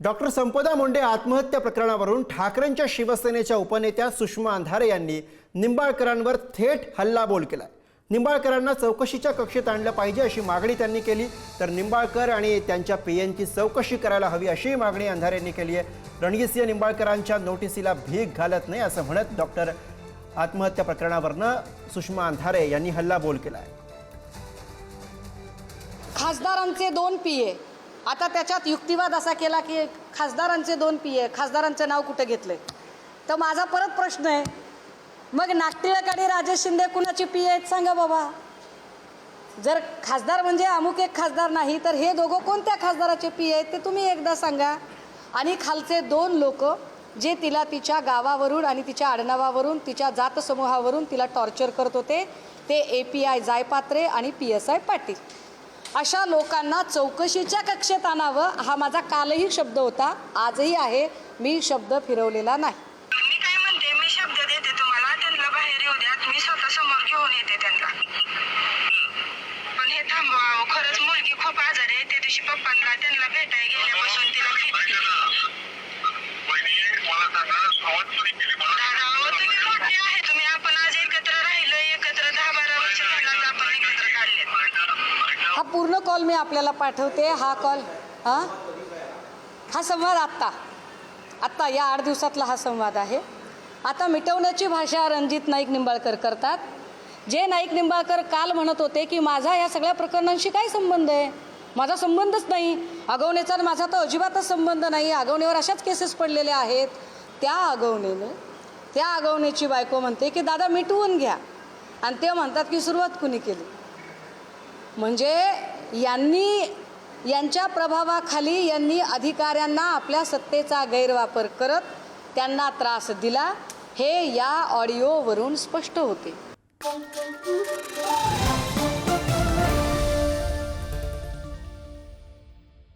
Doctor संपदा मुंडे आत्महत्या प्रकरणावरून ठाकरेंच्या शिवसेनेच्या उपनेत्या सुषमा अंधारे यांनी निंबाळकरांवर थेट हल्लाबोल केला निंबाळकरांना चौकशीच्या कक्षेत आणलं पाहिजे अशी मागणी त्यांनी केली. तर निंबाळकर आणि त्यांच्या पेयांची चौकशी करायला हवी अशी मागणी अंधारे यांनी केली आहे. रणजितसिंह निंबाळकरांच्या नोटिसीला भीक घालत नाही असं म्हणत डॉक्टर आत्महत्या प्रकरणावरनं सुषमा अंधारे यांनी हल्लाबोल आहे खासदारांचे दोन पीए. आता त्याच्यात युक्तिवाद असा केला की खासदारांचे दोन पी ए खासदारांचं नाव कुठं आहे तर माझा परत प्रश्न आहे मग नागटिळक आणि राजेश शिंदे कुणाची पी आहेत सांगा बाबा? जर खासदार म्हणजे अमुक एक खासदार नाही तर हे दोघं कोणत्या खासदाराचे पी आहेत ते तुम्ही एकदा सांगा. आणि खालचे दोन लोक जे तिला तिच्या गावावरून आणि तिच्या आडनावावरून तिच्या जातसमूहावरून तिला टॉर्चर करत होते ते ए पी आय जायपात्रे आणि पी एस आय पाटील. अशा लोकांना चौकशीच्या कक्षेत आणावं हा माझा कालही शब्द होता. आजही आहे. मी शब्द फिरवलेला नाही. मी काय म्हणते? मी शब्द देते तुम्हाला. त्यांना बाहेर येऊ द्या. मी स्वतः समोर घेऊन येते त्यांना. पण हे थांबवा अहो. खरंच मुलगी खूप आजारी आहे. त्या दिवशी पप्पांना त्यांना भेटाय गेल्यापासून हा पूर्ण कॉल मी आपल्याला पाठवते. हा कॉल हां? हा संवाद आत्ता. आत्ता या आठ दिवसातला हा संवाद आहे. आता मिटवण्याची भाषा रणजित नाईक निंबाळकर करतात. जे नाईक निंबाळकर काल म्हणत होते की माझा या सगळ्या प्रकरणांशी काय संबंध आहे? माझा संबंधच नाही. आगवणेचा आणि माझा तर अजिबातच संबंध नाही. आगवणीवर अशाच केसेस पडलेल्या आहेत. त्या आगवणीने त्या आगवणीची बायको म्हणते की दादा मिटवून घ्या. आणि ते म्हणतात की सुरुवात कुणी केली? म्हणजे यांनी यांच्या प्रभावाखाली यांनी अधिकाऱ्यांना आपल्या सत्तेचा गैरवापर करत त्यांना त्रास दिला हे या ऑडिओवरून स्पष्ट होते.